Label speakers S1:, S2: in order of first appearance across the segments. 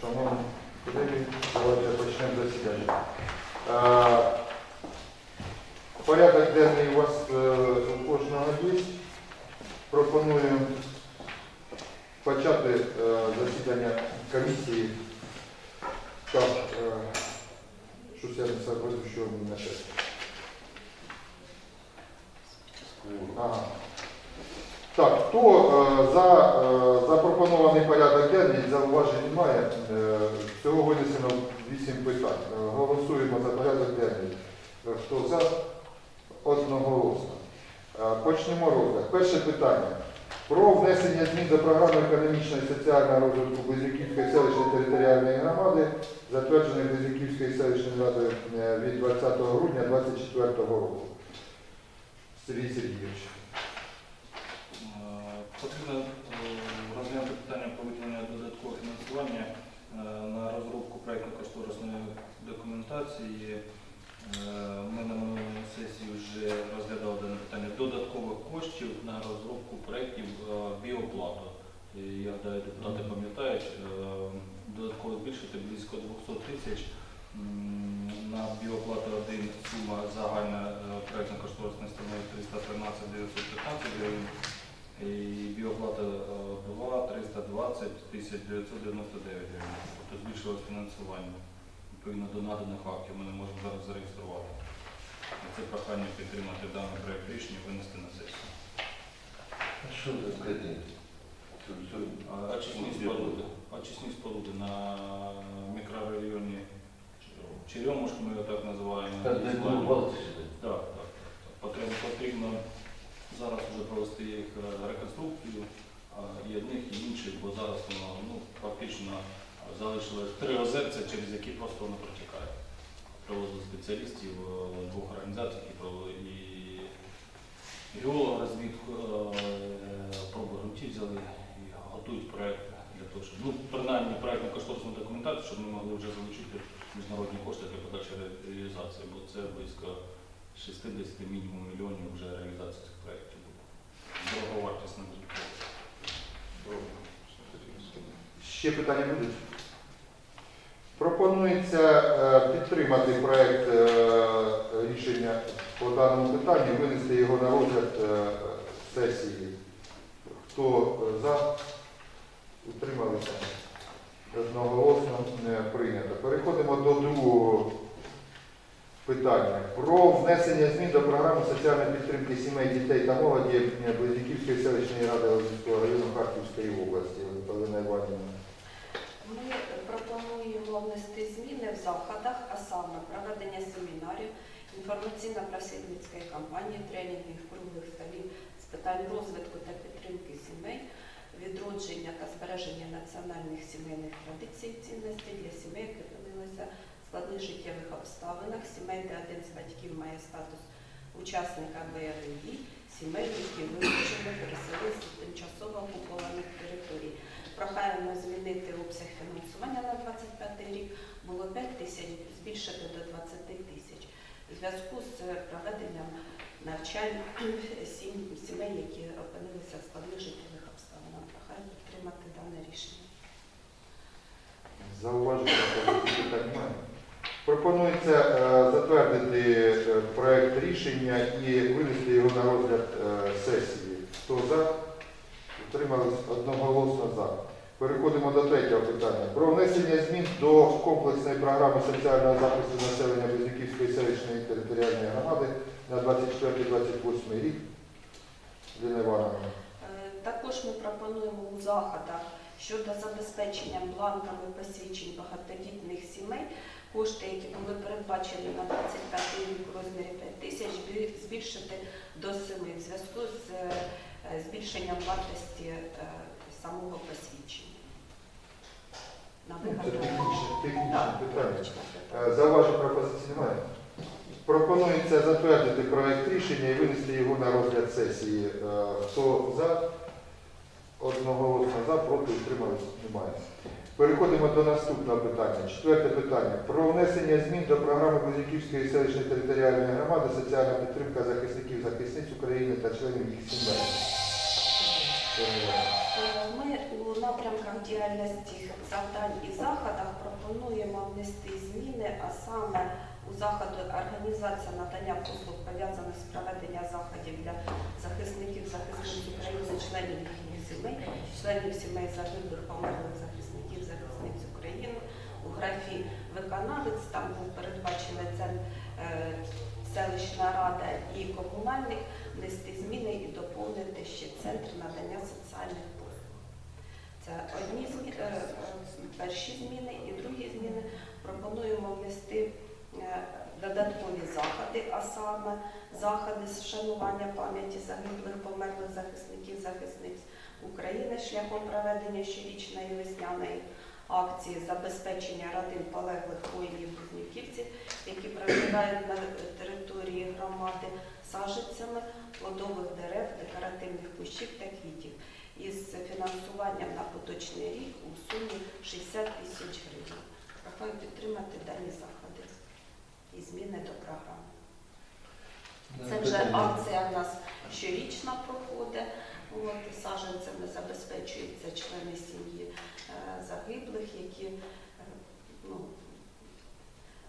S1: Шановні колеги, давайте почнемо засідання. Порядок денний у вас е, у кожного є. Пропоную почати е, засідання комісії. Так, щось я не сообразив, що мені на честь. Ага. Так, хто е, за е, запропонований порядок денний, зауважень немає. Е, Всього винесено 8 питань. Голосуємо за порядок денний. Хто за? Одноголосно. Почнемо розгляд. Перше питання. Про внесення змін до програми економічного і соціального розвитку Близнюківської селищної територіальної громади, затвердженої Близнюківською селищною радою від 20 грудня 2024 року. Сергій Сергійович.
S2: Потрібно е, розглянути питання про виділення додаткового фінансування е, на розробку проєктно-кошторисної документації. Е, Ми на минулій сесії вже розглядали дане питання додаткових коштів на розробку проєктів біоплату. Я гадаю, депутати пам'ятають, додатково збільшити близько 200 тисяч. На біоплату 1 сума загальна проєктно-кошторисна становить 313 915 гривень. І біоплата 2 320 тисяч 999 гривень. Тобто збільшилось фінансування. Відповідно до наданих актів ми не можемо зараз зареєструвати. Це прохання підтримати даний проект рішення і винести на сесію.
S3: А що за кредит?
S2: Очисні споруди. Очисні споруди на мікрорайоні Черемушки, ми його так називаємо. Так, так, так. Потрібно зараз вже провести їх е, реконструкцію і одних, і інших, бо зараз воно ну, фактично залишилось три озерця, через які просто воно протікає. Привозили спеціалістів е, двох організацій, і геологорозвідку, е, проби ґрунтів взяли і готують проєкт для того, щоб ну, принаймні проєктну кошторисну документацію, щоб ми могли вже залучити міжнародні кошти для подальшої реалізації, бо це близько 60 мінімум мільйонів вже реалізації цих проєктів не буде.
S1: Ще питання будуть? Пропонується е, підтримати проект е, рішення по даному питанню, винести його на розгляд е, сесії. Хто за? Утрималися? Одноголосно не прийнято. Переходимо до другого питання. Про внесення змін до програми соціальної підтримки сімей, дітей та молоді Близьківської селищної ради Лозівського району Харківської області. Галина Іванівна.
S4: Ми пропонуємо внести зміни в заходах, а саме проведення семінарів, інформаційно-просвітницької кампанії, тренінгів, круглих столів з питань розвитку та підтримки сімей, відродження та збереження національних сімейних традицій цінностей для сімей, які опинилися складних життєвих обставинах, сімей, де один з батьків має статус учасника дій, сімей, які вимушені переселилися з тимчасово окупованих територій. Прохаємо змінити обсяг фінансування на 25 рік. Було 5 тисяч, збільшити до 20 тисяч. У зв'язку з проведенням навчань сім- сімей, які опинилися в складних життєвих обставинах. Прохаю підтримати дане рішення.
S1: Зауваження питань немає. Пропонується е, затвердити е, проект рішення і винести його на розгляд е, сесії. Хто за? Утримались одноголосно за. Переходимо до третього питання. Про внесення змін до комплексної програми соціального захисту населення Близнюківської селищної територіальної громади на 24-28 рік. Ліна Івановна.
S4: Також ми пропонуємо у заходах щодо забезпечення бланками посвідчень багатодітних сімей кошти, які були передбачені на 25 рік у розмірі 5 тисяч, збільшити до 7 в зв'язку з е, збільшенням вартості е, самого посвідчення. На
S1: Ну, Це технічне, технічне питання. Е, Зауважень пропозицій немає. Пропонується затвердити проект рішення і винести його на розгляд сесії. Хто за? Одноголосно за, проти утримались немає. Переходимо до наступного питання. Четверте питання. Про внесення змін до програми Близьківської селищної територіальної громади соціальна підтримка захисників захисниць України та членів їх сімей.
S4: Ми у напрямках діяльності завдань і заходах пропонуємо внести зміни, а саме у заходи організація надання послуг пов'язаних з проведення заходів для захисників, захисниць України, членів їхніх сімей, членів сімей загиблих, померлих захисників, захисниць України. У графі виконавець там був передбачений це е, селищна рада і комунальник внести зміни і доповнити ще центр надання соціальних послуг. Це одні зміни, перші зміни і другі зміни пропонуємо внести е, додаткові заходи, а саме заходи з вшанування пам'яті загиблих померлих захисників захисниць України шляхом проведення щорічної весняної акції забезпечення родин полеглих воїнів близнюківців, які проживають на території громади сажицями плодових дерев, декоративних кущів та квітів із фінансуванням на поточний рік у сумі 60 тисяч гривень. Прохаю підтримати дані заходи і зміни до програми. Це вже акція в нас щорічна проходить. От, саджанцями забезпечуються члени сім'ї е, загиблих, які е, ну,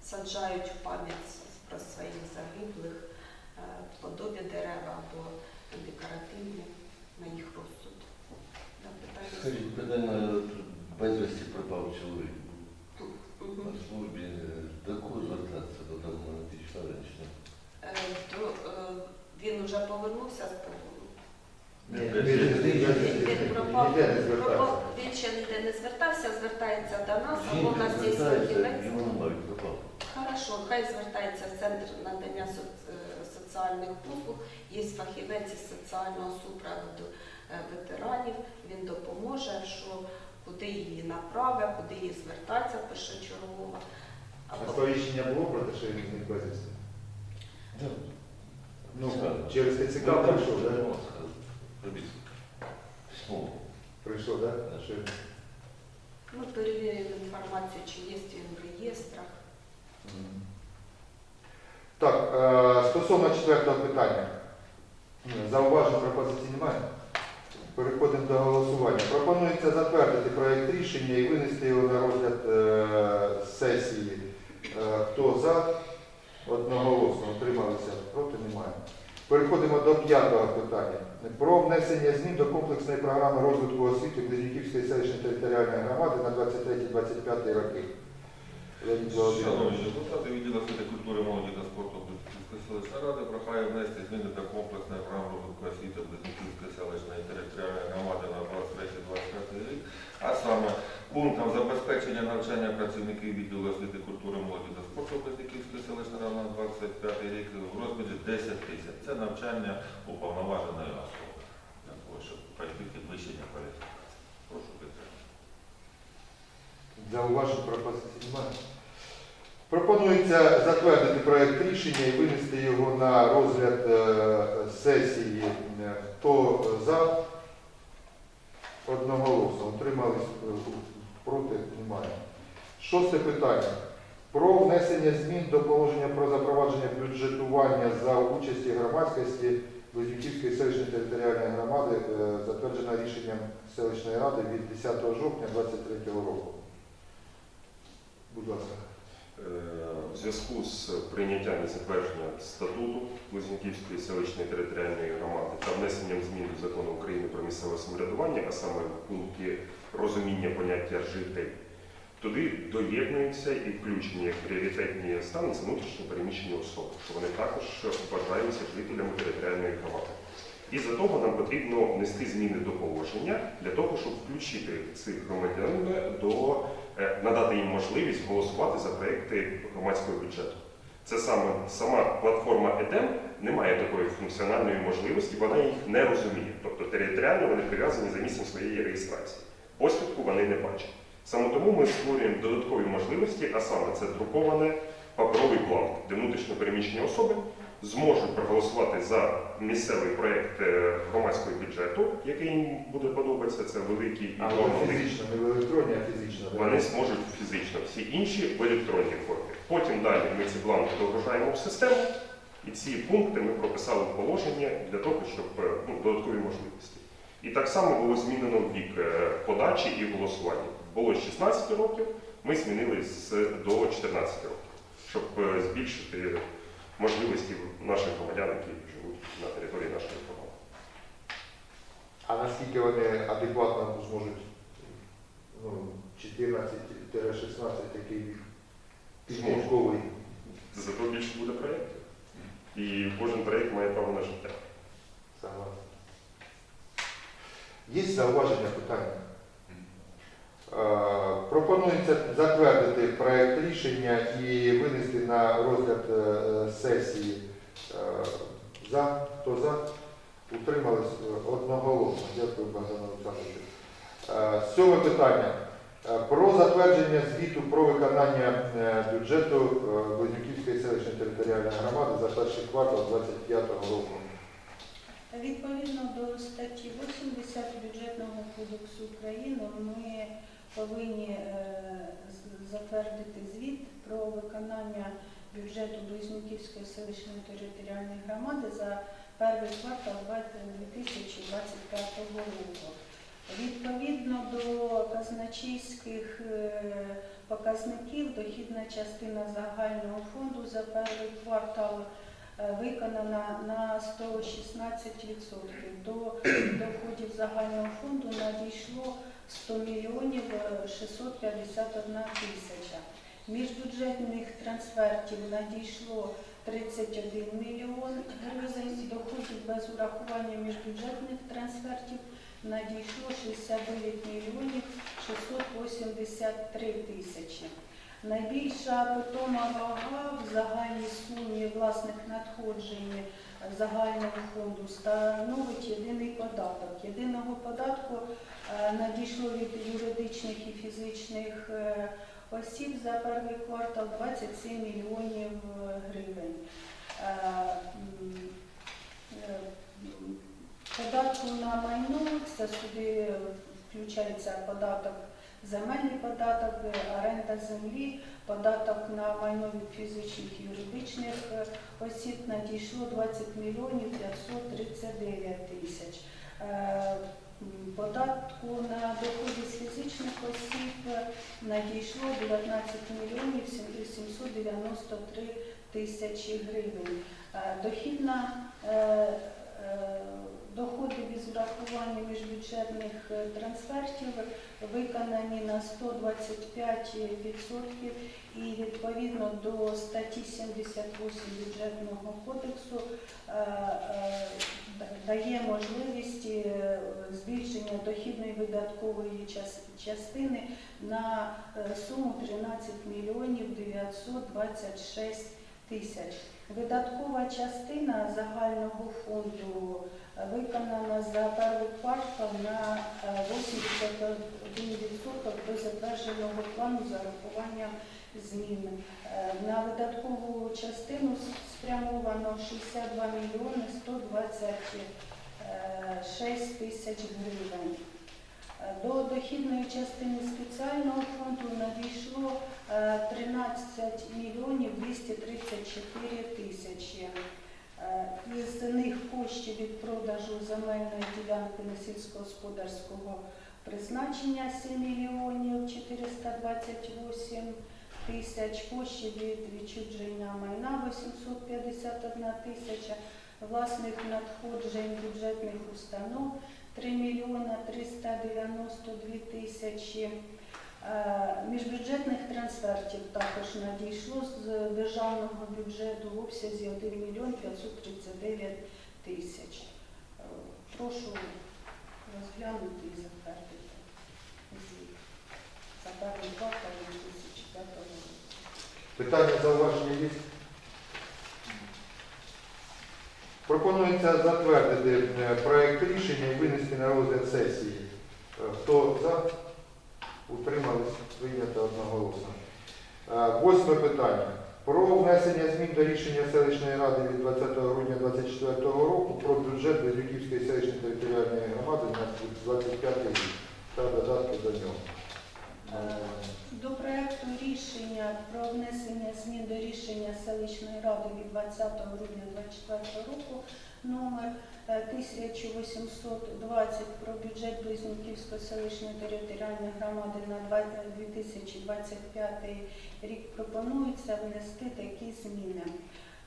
S4: саджають в пам'ять про своїх загиблих е, плодові дерева або декоративні на їх розсуд.
S3: Скажіть, питання безвісті пропав чоловік. На службі до кого звертатися до там члена чи ні?
S4: Е, то, е, Він вже повернувся з полону.
S1: Він-
S4: пропав,
S1: не
S4: він ще ніде не звертався, звертається до нас, або в нас є фахівець. Хорошо, хай звертається в центр надання е, соціальних послуг. Є фахівець із соціального супроводу е, ветеранів. Він допоможе, що куди її направить, куди її звертатися першочергово.
S1: А сповіщення було про те, що він зник безвісти? Ну, через ТЦК
S3: Ну, що,
S1: так?
S3: Нема, сказано. Робіть. Письмо.
S1: Прийшов, так? Він?
S4: ми перевіримо інформацію, чи є він в реєстрах.
S1: Так, е, стосовно четвертого питання. Зауважень пропозицій немає. Переходимо до голосування. Пропонується затвердити проєкт рішення і винести його на розгляд е, сесії. Е, Хто за? Одноголосно утрималися, проти немає. Переходимо до п'ятого питання. Про внесення змін до комплексної програми розвитку освіти Близнюківської селищної територіальної громади на 23-25 роки.
S5: Шановні депутати, відділ освіти, культури, молоді та спорту Близнюківської селищної ради прохає внести зміни до комплексної програми розвитку освіти Близнюківської селищної територіальної громади на 23-25 рік, а саме пунктом забезпечення навчання працівників відділу освіти, культури, молоді та спорту Близнюківської селищної на 25 рік в розмірі 10 тисяч. Це навчання уповноваженої особи, того, щоб пройти підвищення кваліфікації. Прошу підтримати.
S1: Зауважень пропозицій немає. Пропонується затвердити проєкт рішення і винести його на розгляд е, сесії. Е, Хто за? Одноголосно. Утримались е, проти? Немає. Шосте питання. Про внесення змін до положення про запровадження бюджетування за участі громадськості Близнюківської селищної територіальної громади, е, затверджено рішенням селищної ради від 10 жовтня 2023 року. Будь ласка.
S6: Е, В зв'язку з прийняттям і затвердженням статуту Близнюківської селищної територіальної громади та внесенням змін до закону України про місцеве самоврядування, а саме пункті розуміння поняття житель, туди доєднуються і включені як пріоритетні стани це внутрішньо переміщені особи, що вони також вважаються жителями територіальної громади. І за того нам потрібно внести зміни до положення для того, щоб включити цих громадян до е, надати їм можливість голосувати за проекти громадського бюджету. Це саме сама платформа ЕДЕМ не має такої функціональної можливості, вона їх не розуміє. Тобто територіально вони прив'язані за місцем своєї реєстрації. Посвідку вони не бачать. Саме тому ми створюємо додаткові можливості, а саме це друкований паперовий бланк, де внутрішньо переміщені особи зможуть проголосувати за місцевий проєкт е, громадського бюджету, який їм буде подобатися. Це великий і
S1: фізично, не в електронні, а фізично.
S6: вони зможуть фізично, всі інші в електронній формі. Потім далі ми ці бланки догружаємо в систему, і ці пункти ми прописали в положення для того, щоб е, ну, додаткові можливості. І так само було змінено вік е, подачі і голосування. Було з 16 років, ми змінили до 14 років, щоб е, збільшити можливості наших громадян, які живуть на території нашої громади.
S1: А наскільки вони адекватно зможуть ну, 14-16 такий вік підмовковий?
S6: Зато більше буде проєктів. І кожен проєкт має право на життя.
S1: Согласен. Є зауваження питання? Е, Пропонується затвердити проект рішення і винести на розгляд е, сесії. Е, За, хто за? Утримались одноголосно. Дякую, Богдан Олександрович. Е, Сьоме питання. Про затвердження звіту про виконання бюджету Близнюківської селищної територіальної громади за перший квартал 2025 року.
S7: Відповідно до статті 80 бюджетного кодексу України ми повинні е, затвердити звіт про виконання бюджету Близнюківської селищної територіальної громади за перший квартал 2025 року. Відповідно до казначейських е, показників, дохідна частина загального фонду за перший квартал виконана на 116%. До доходів загального фонду надійшло 100 мільйонів е, 651 тисяча. Міжбюджетних трансфертів надійшло 31 мільйон гривень, доходів без урахування міжбюджетних трансфертів надійшло 69 мільйонів 683 тисячі. Найбільша питома вага в загальній сумі власних надходжень загального фонду становить єдиний податок. Єдиного податку е, надійшло від юридичних і фізичних е, осіб за перший квартал 27 мільйонів е, гривень. Податку на майно це сюди включається податок, земельний податок, е, оренда землі, податок на майно від фізичних і юридичних е, осіб надійшло 20 мільйонів 539 тисяч. Е, Податку на доходи з фізичних осіб надійшло 19 мільйонів 793 тисячі гривень. Дохідна доходи без врахування міжбюджетних е, трансфертів виконані на 125% і відповідно до статті 78 бюджетного кодексу е, е, да- дає можливість збільшення дохідної видаткової частини на суму 13 мільйонів 926 тисяч. Видаткова частина загального фонду е, виконана за перший квартал на е, 81% до затвердженого плану з урахуванням змін. Е, На видаткову частину спрямовано 62 мільйони 126 тисяч гривень. Е, До дохідної частини спеціального фонду надійшло е, 13 мільйонів 234 тисячі. Е, Із них коштів від продажу земельної ділянки на сільськогосподарського призначення 7 мільйонів 428 тисяч, коштів від відчудження майна 851 тисяча, власних надходжень бюджетних установ 3 мільйона 392 тисячі. Е, Міжбюджетних трансфертів також надійшло з державного бюджету в обсязі 1 мільйон 539 тисяч. Е, Прошу розглянути і затвердити за перший квартал 2005 року.
S1: Питання, зауваження є? Пропонується затвердити е, проект рішення і винести на розгляд сесії. Хто за? Утримались? Прийнято одноголосно. Е, Восьме питання. Про внесення змін до рішення селищної ради від 20 грудня 2024 року про бюджет Бердюківської селищної територіальної громади на 25 рік та додатки до нього.
S7: Е, До проекту рішення про внесення змін до рішення селищної ради від 20 грудня 2024 року номер е, 1820 про бюджет Близнюківської селищної територіальної громади на 2025 рік пропонується внести такі зміни.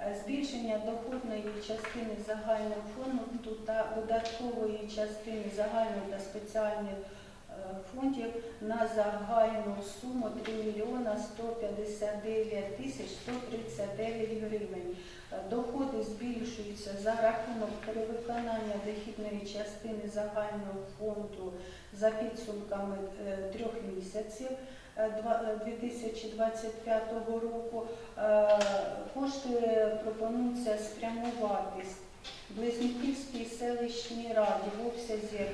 S7: Е, Збільшення доходної частини загального фонду та видаткової частини загального та спеціальних е, фондів на загальну суму 3 мільйона 159 тисяч 139 гривень. Е, Доходи збільшуються за рахунок перевиконання дохідної частини загального фонду за підсумками е, трьох місяців е, два- е, 2025 року. Е, Кошти пропонується спрямувати Близнюківській селищній раді в обсязі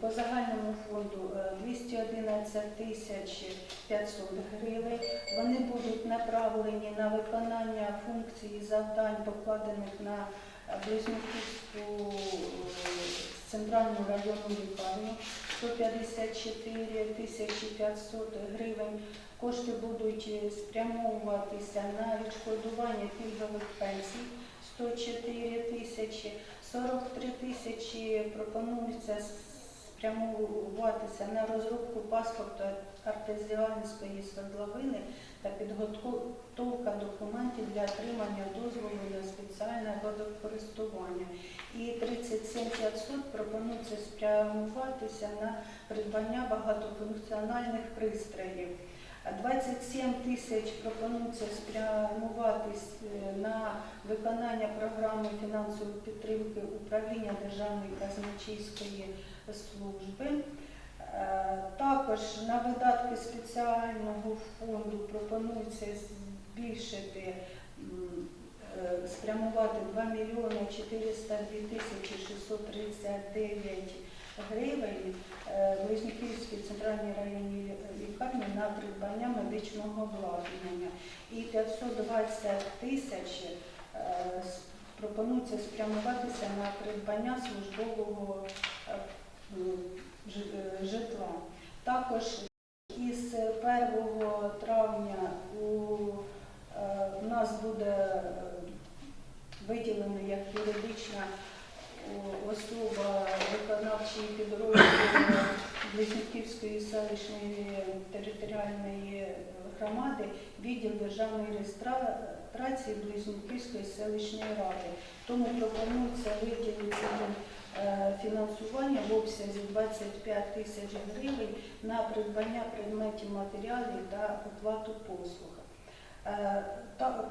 S7: по загальному фонду е, 211 тисяч 500 гривень. Вони будуть направлені на виконання функцій і завдань, покладених на е, Близнюківську е, центральну районну лікарню 154 тисячі 500 гривень. Кошти будуть е, спрямовуватися на відшкодування пільгових пенсій 104 тисячі, 43 тисячі пропонується спрямовуватися на розробку паспорту артезіанської свердловини та підготовка документів для отримання дозволу на спеціальне водокористування. І 37 500 пропонується спрямуватися на придбання багатофункціональних пристроїв. 27 тисяч пропонується спрямуватись е, на виконання програми фінансової підтримки управління Державної казначейської служби. Е, Також на видатки спеціального фонду пропонується збільшити е, спрямувати 2 мільйони 402 тисячі 639 гривень е, Близнюківській центральній районній лікарні на придбання медичного обладнання. І 520 тисяч е, пропонується спрямуватися на придбання службового е, житла. Також із 1 травня у нас буде виділено як юридична особа виконавчий підрозділ Близнюківської селищної територіальної громади відділ державної реєстрації Близнюківської селищної ради. Тому пропонується виділити е, фінансування в обсязі 25 тисяч гривень на придбання предметів матеріалів та оплату послуг. Е,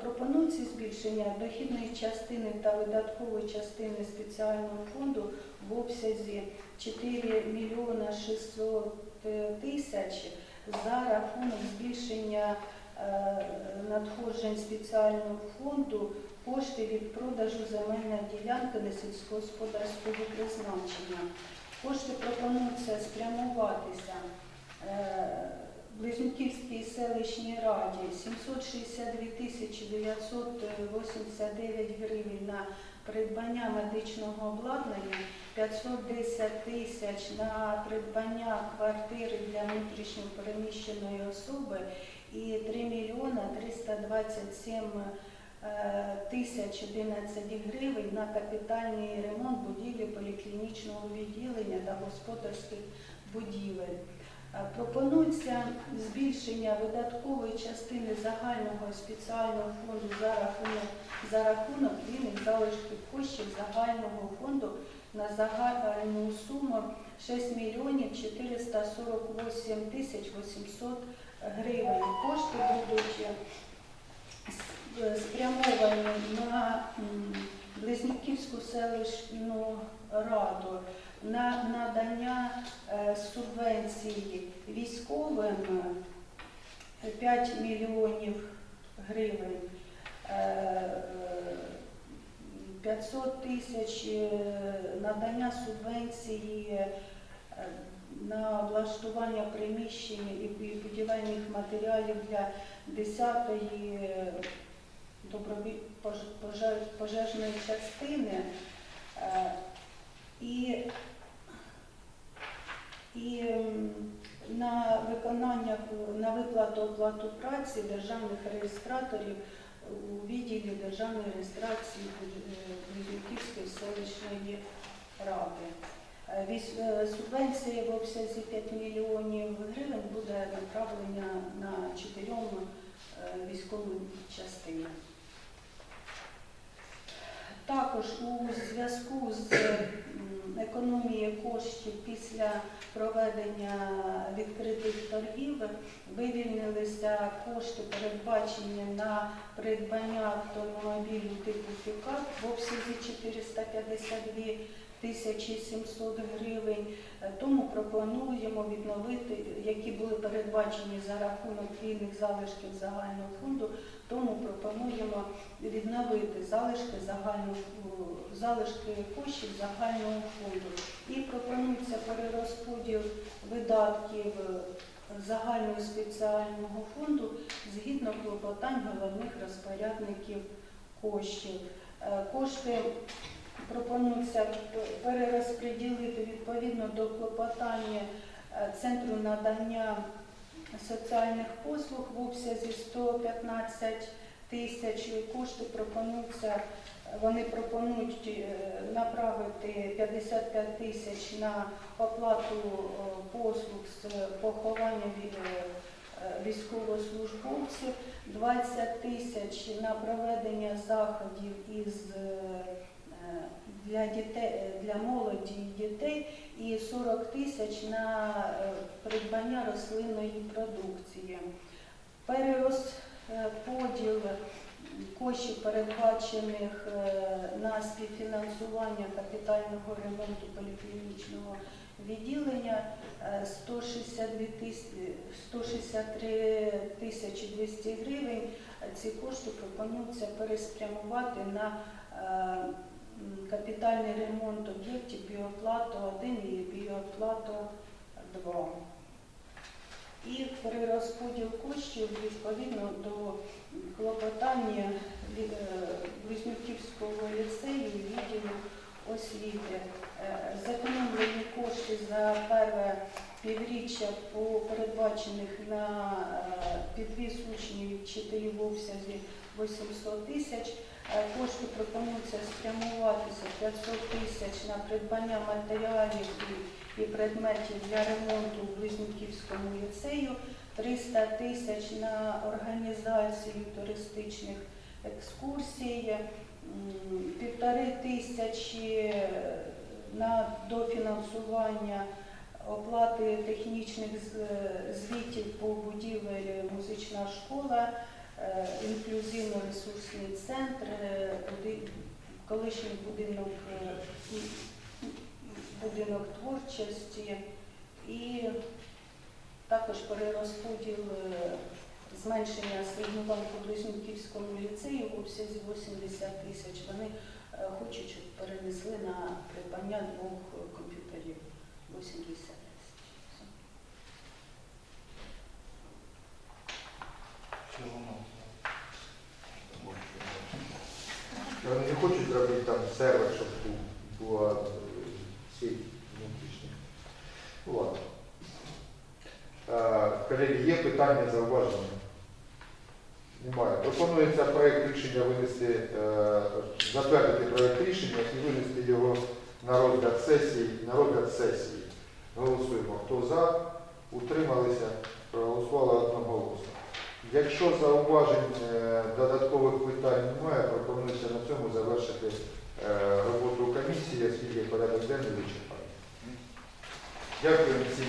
S7: пропонується збільшення дохідної частини та видаткової частини спеціального фонду в обсязі 4 мільйона 600 тисяч за рахунок збільшення е, надходжень спеціального фонду кошти від продажу земельної ділянки на сільськогосподарського призначення. Кошти пропонується спрямуватися е, Близнюківській селищній раді 762 тисячі 989 гривень на придбання медичного обладнання, 510 тисяч на придбання квартири для внутрішньо переміщеної особи і 3 мільйона 327 е, тисяч 11 гривень на капітальний ремонт будівлі поліклінічного відділення та господарських будівель. Е, Пропонується збільшення видаткової частини загального спеціального фонду за рахунок, за рахунок вільних залишків коштів загального фонду на загальну суму 6 мільйонів 448 тисяч 800 гривень. Кошти будуть е, е, спрямовані на Близнюківську селищну раду на надання е, субвенції військовим е, 5 мільйонів гривень, е, е, 500 тисяч е, надання субвенції е, на влаштування приміщень і будівельних матеріалів для 10-ї доброві- пожежної частини. Е, І, і на виконання на виплату оплату праці державних реєстраторів у відділі державної реєстрації Близнюківської селищної ради. Е, е, Субвенція в обсязі 5 мільйонів гривень буде направлена на чотирьом е, військовим частинам. Також у зв'язку з економією коштів після проведення відкритих торгів вивільнилися кошти, передбачені на придбання автомобілю типу пікап в обсязі 452 тисячі 700 гривень. Е, Тому пропонуємо відновити, які були передбачені за рахунок вільних залишків загального фонду, тому пропонуємо відновити залишки загального залишки коштів загального фонду. І пропонується перерозподіл видатків е, загального спеціального фонду згідно клопотань головних розпорядників коштів. Е, Кошти пропонується перерозподілити відповідно до клопотання е, Центру надання соціальних послуг в обсязі 115 тисяч. Кошти пропонуються, вони пропонують е, направити 55 тисяч на оплату е, послуг з поховання е, військовослужбовців, 20 тисяч на проведення заходів із для дітей для молоді і дітей і 40 тисяч на е, придбання рослинної продукції. Перерозподіл коштів, передбачених е, на співфінансування капітального ремонту поліклінічного відділення е, 162 тисячі- 163 тисячі 200 гривень. Ці кошти пропонується переспрямувати на е, капітальний ремонт об'єктів біоплату 1 і біоплату 2. І перерозподіл коштів відповідно до клопотання е, Близнюківського ліцею відділу освіти. Е, Зекономлені кошти за перше півріччя по передбачених на е, підвіз учнів вчителів в обсязі 800 тисяч. Е, Кошти пропонується спрямуватися 500 тисяч на придбання матеріалів і, предметів для ремонту в Близнюківському ліцею, 300 тисяч на організацію туристичних екскурсій, півтори тисячі на дофінансування оплати технічних звітів по будівелі музична школа, е, інклюзивно-ресурсний центр, е, колишній будинок, е, будинок творчості і також перерозподіл е, зменшення асигнувань Близнюківському ліцею в обсязі 80 тисяч. Вони е, хочуть, щоб перенесли на придбання двох е, комп'ютерів 80 тисяч. Все.
S2: В цілому.
S1: Вони не хочуть зробити там сервер, щоб бу- була е, сеть внутрішня. Ну ладно. Е, Колеги, є питання, зауваження? Немає. Пропонується проект рішення винести, е, затвердити проект рішення і винести його на розгляд сесії. На розгляд сесії. Голосуємо. Хто за, утрималися. Якщо зауважень е, додаткових питань немає, пропонується на цьому завершити е, роботу комісії, оскільки порядок денний вичерпаний. Дякую всім.